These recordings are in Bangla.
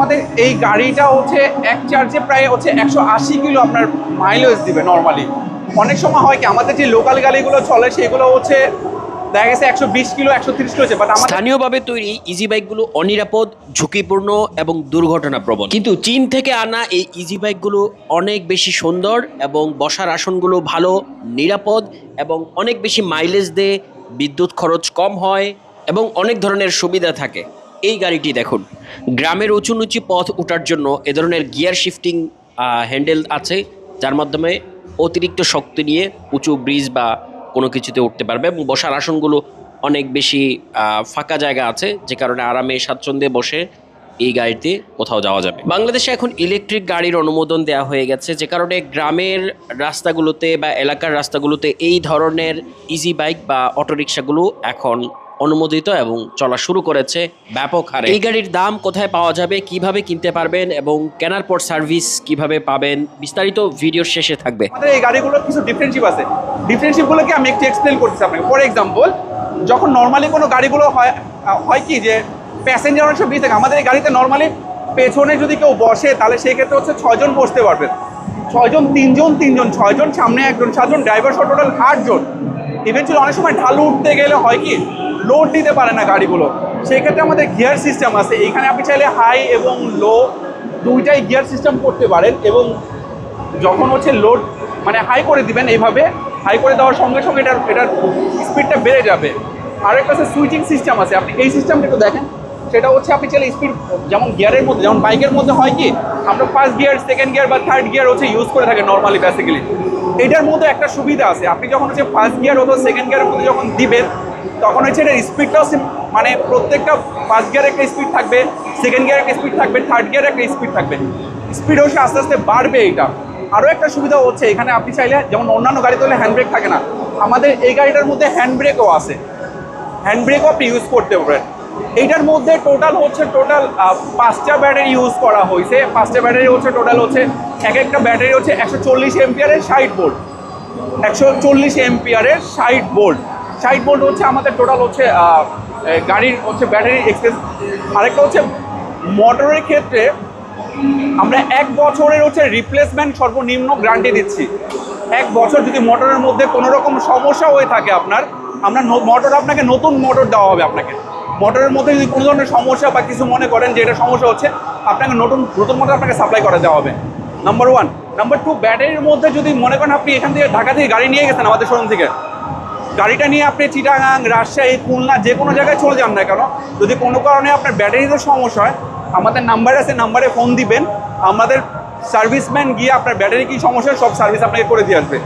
আমাদের এই গাড়িটা হচ্ছে এক চার্জে প্রায় হচ্ছে একশো আশি কিলো আপনার মাইলেজ দিবে নর্মালি অনেক সময় হয় কি, আমাদের যে লোকাল গাড়িগুলো চলে, সেগুলো হচ্ছে দেখা গেছে একশো বিশ কিলো, একশো কিলো বাট স্থানীয়ভাবে তৈরি ইজি বাইকগুলো অনিরাপদ, ঝুঁকিপূর্ণ এবং কিন্তু চীন থেকে আনা এই ইজি বাইকগুলো অনেক বেশি সুন্দর এবং বসার আসনগুলো ভালো, নিরাপদ এবং অনেক বেশি মাইলেজ দেয় বিদ্যুৎ খরচ কম হয় এবং অনেক ধরনের সুবিধা থাকে। এই গাড়িটি দেখুন। গ্রামের উঁচু নিচু পথ ওঠার জন্য এ ধরনের গিয়ার শিফটিং হ্যান্ডেল আছে, যার মাধ্যমে অতিরিক্ত শক্তি নিয়ে উঁচু ব্রিজ বা কোনো কিছুতে উঠতে পারবে এবং বসার আসনগুলো অনেক বেশি ফাঁকা জায়গা আছে, যে কারণে আরামে স্বাচ্ছন্দ্যে বসে এই গাড়িতে কোথাও যাওয়া যাবে। বাংলাদেশে এখন ইলেকট্রিক গাড়ির অনুমোদন দেওয়া হয়ে গেছে, যে কারণে গ্রামের রাস্তাগুলোতে বা এলাকার রাস্তাগুলোতে এই ধরনের ইজি বাইক বা অটোরিকশাগুলো এখন অনুমোদিত এবং চলা শুরু করেছে ব্যাপক হারে। এই গাড়ির দাম কোথায় পাওয়া যাবে, কীভাবে কিনতে পারবেন এবং কেনার পর সার্ভিস কীভাবে পাবেন, বিস্তারিত ভিডিওর শেষে থাকবে। এই গাড়িগুলোর কিছু ডিফারেন্সিপ আছে। ডিফারেন্সিপগুলোকে আমি একটু এক্সপ্লেন করতেছি আপনাকে। ফর এক্সাম্পল যখন নর্মালি কোনো গাড়িগুলো হয় হয় কি যে প্যাসেঞ্জার অনেক বেশি থাকে, আমাদের এই গাড়িতে নর্মালি পেছনে যদি কেউ বসে, তাহলে সেই ক্ষেত্রে হচ্ছে ছয়জন বসতে পারবে ছয়জন, তিনজন তিনজন, ছয়জন, সামনে একজন, সাতজন ড্রাইভার সহ টোটাল আটজন। ইভেনচুয়ালি অনেক সময় ঢালু উঠতে গেলে হয় কি লোড দিতে পারে না গাড়িগুলো। সেই ক্ষেত্রে আমাদের গিয়ার সিস্টেম আছে। এখানে আপনি চাইলে হাই এবং লো দুইটাই গিয়ার সিস্টেম করতে পারেন এবং যখন হচ্ছে লোড মানে হাই করে দিবেন এইভাবে হাই করে দেওয়ার সঙ্গে সঙ্গে এটার এটার স্পিডটা বেড়ে যাবে। আর একটা হচ্ছে সুইচিং সিস্টেম আছে। আপনি এই সিস্টেমটা একটু দেখেন। সেটা হচ্ছে আপনি চাইলে স্পিড যেমন গিয়ারের মধ্যে, যেমন বাইকের মধ্যে হয় কি, আমরা ফার্স্ট গিয়ার সেকেন্ড গিয়ার বা থার্ড গিয়ার হচ্ছে ইউজ করে থাকি নর্মালি বেসিক্যালি এটার মধ্যে একটা সুবিধা আছে। আপনি যখন হচ্ছে ফার্স্ট গিয়ার অথবা সেকেন্ড গিয়ারের মধ্যে যখন দিবেন তখন হচ্ছে এটার স্পিডটাও মানে প্রত্যেকটা ফার্স্ট গিয়ারে একটা স্পিড থাকবে সেকেন্ড গিয়ারে একটা স্পিড থাকবে থার্ড গিয়ারে একটা স্পিড থাকবে। স্পিড হচ্ছে আস্তে আস্তে বাড়বে এইটা। আরও একটা সুবিধা হচ্ছে, এখানে আপনি চাইলে যেমন অন্যান্য গাড়িতে হলে হ্যান্ড ব্রেক থাকে না, আমাদের এই গাড়িটার মধ্যে হ্যান্ড ব্রেকও আছে। হ্যান্ড ব্রেকও আপনি ইউজ করতে পারেন এইটার মধ্যে টোটাল হচ্ছে টোটাল পাঁচটা ব্যাটারি ইউজ করা হয়েছে। পাঁচটা ব্যাটারি হচ্ছে টোটাল হচ্ছে, এক একটা ব্যাটারি হচ্ছে একশো চল্লিশ এমপিয়ারের ষাট ভোল্ট একশো চল্লিশ এমপিয়ারের ষাট ভোল্ট ষাট ভোল্ট হচ্ছে আমাদের টোটাল হচ্ছে গাড়ির হচ্ছে ব্যাটারি এক্সপেন্স আরেকটা হচ্ছে মোটরের ক্ষেত্রে আমরা এক বছরের হচ্ছে রিপ্লেসমেন্ট সর্বনিম্ন গ্যারান্টি দিচ্ছি। এক বছর যদি মোটরের মধ্যে কোনো রকম সমস্যা হয়ে থাকে আপনার, আমরা মোটর আপনাকে নতুন মোটর দেওয়া হবে আপনাকে। মোটরের মধ্যে যদি কোনো ধরনের সমস্যা বা কিছু মনে করেন যে এটা সমস্যা হচ্ছে, আপনাকে নতুন নতুন মোটর আপনাকে সাপ্লাই করে দেওয়া হবে। নাম্বার ওয়ান নাম্বার টু ব্যাটারির মধ্যে যদি মনে করেন আপনি এখান থেকে ঢাকা থেকে গাড়ি নিয়ে গেছেন আমাদের শোরুম থেকে গাড়িটা নিয়ে আপনি চিটাগাং, রাজশাহী, খুলনা যে কোনো জায়গায় চলে যান না কেন, যদি কোনো কারণে আপনার ব্যাটারিতে সমস্যা হয়, আমাদের নাম্বার আছে নাম্বারে ফোন দিবেন, আমাদের সার্ভিসম্যান গিয়ে আপনার ব্যাটারি কী সমস্যা, সব সার্ভিস আপনাকে করে দিয়ে আসবে।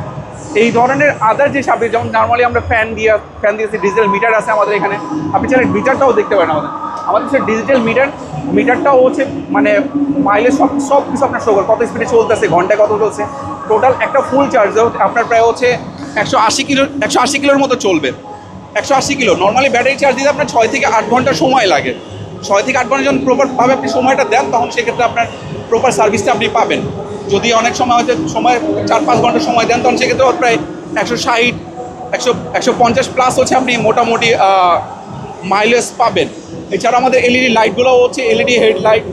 এই ধরনের আদার যে সার্ভিস যেমন নর্মালি আমরা ফ্যান দিয়ে ফ্যান দিয়েছি ডিজিটাল মিটার আছে আমাদের এখানে, আপনি চাইলে মিটারটাও দেখতে পারেন আমাদের। আমাদের সে ডিজিটাল মিটার মিটারটাও হচ্ছে মানে মাইলেজ সব সব কিছু আপনার শো করে, কত স্পিডে চলতেছে, ঘন্টায় কত চলছে টোটাল একটা ফুল চার্জ আপনার প্রায় হচ্ছে একশো আশি কিলো, একশো আশি কিলোর মতো চলবে। একশো আশি কিলো। নর্মালি ব্যাটারি চার্জ দিতে আপনার ছয় থেকে আট ঘণ্টা সময় লাগে। ছয় থেকে আট ঘণ্টা যখন প্রপারভাবে আপনি সময়টা দেন, তখন সেক্ষেত্রে আপনার প্রপার সার্ভিসটা আপনি পাবেন। যদি অনেক সময় হচ্ছে, সময় চার পাঁচ ঘণ্টা সময় দেন, তখন সেক্ষেত্রে প্রায় একশো ষাট, একশো একশো পঞ্চাশ প্লাস হচ্ছে আপনি মোটামুটি মাইলেজ পাবেন। এছাড়া আমাদের এলইডি লাইটগুলো হচ্ছে এলইডি হেডলাইট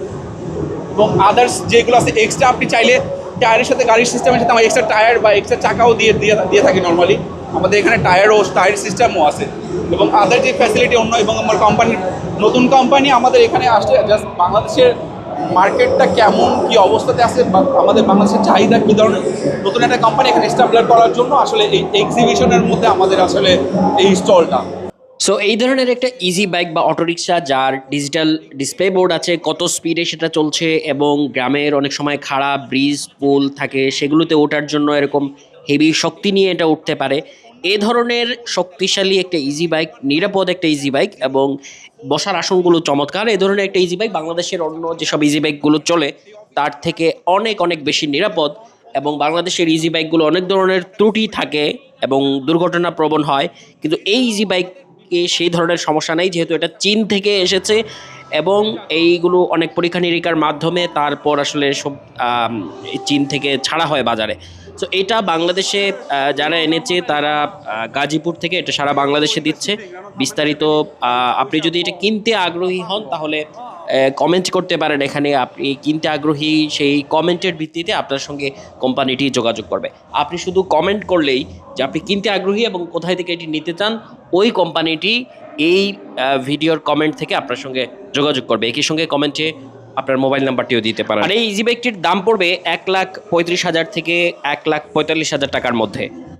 এবং আদার্স যেগুলো আছে এক্সট্রা আপনি চাইলে টায়ারের সাথে গাড়ির সিস্টেমের সাথে আমার এক্সট্রা টায়ার বা এক্সট্রা চাকাও দিয়ে দিয়ে দিয়ে থাকি নর্মালি আমাদের এখানে টায়ারও, টায়ার সিস্টেমও আছে। এবং আদার যে ফ্যাসিলিটি অন্য এবং আমার কোম্পানির নতুন কোম্পানি আমাদের এখানে আসলে জাস্ট বাংলাদেশের মার্কেটটা কেমন, কি অবস্থাতে আছে বা আমাদের বাংলাদেশের চাহিদা কী ধরনের? নতুন একটা কোম্পানি এখানে স্টাবলার করার জন্য আসলে এই এক্সিবিশনের মধ্যে আমাদের আসলে এই স্টলটা সো এই ধরনের একটা ইজি বাইক বা অটোরিকশা যার ডিজিটাল ডিসপ্লে বোর্ড আছে, কত স্পিডে সেটা চলছে এবং গ্রামের অনেক সময় খারাপ ব্রিজ পুল থাকে, সেগুলোতে ওঠার জন্য এরকম হেভি শক্তি নিয়ে এটা উঠতে পারে। এ ধরনের শক্তিশালী একটা ইজি বাইক নিরাপদ একটা ইজি বাইক এবং বসার আসনগুলো চমৎকার। এ ধরনের একটা ইজি বাইক বাংলাদেশের অন্য যেসব ইজি বাইকগুলো চলে, তার থেকে অনেক অনেক বেশি নিরাপদ এবং বাংলাদেশের ইজি বাইকগুলো অনেক ধরনের ত্রুটি থাকে এবং দুর্ঘটনা প্রবণ হয়। কিন্তু এই ইজি বাইক এ সেই ধরনের সমস্যা নেই, যেহেতু এটা চীন থেকে এসেছে এবং এইগুলো অনেক পরীক্ষা নিরীক্ষার মাধ্যমে তারপর আসলে সব চীন থেকে ছাড়া হয় বাজারে। তো এটা বাংলাদেশে যারা এনেছে তারা গাজীপুর থেকে এটা সারা বাংলাদেশে দিচ্ছে। বিস্তারিত আপনি যদি এটা কিনতে আগ্রহী হন তাহলে কমেন্ট করতে পারেন। এখানে আপনি কিনতে আগ্রহী, সেই কমেন্টের ভিত্তিতে আপনার সঙ্গে কোম্পানিটি যোগাযোগ করবে। আপনি শুধু কমেন্ট করলেই যে আপনি কিনতে আগ্রহী এবং কোথায় থেকে এটি নিতে চান, ওই কোম্পানিটি এই ভিডিওর কমেন্ট থেকে আপনার সঙ্গে যোগাযোগ করবে। একই সঙ্গে কমেন্টে আপনার মোবাইল নাম্বারটিও দিতে পারেন। আর এই ইজি বাইকটির দাম পড়বে এক লাখ পঁয়ত্রিশ হাজার থেকে এক লাখ পঁয়তাল্লিশ হাজার টাকার মধ্যে।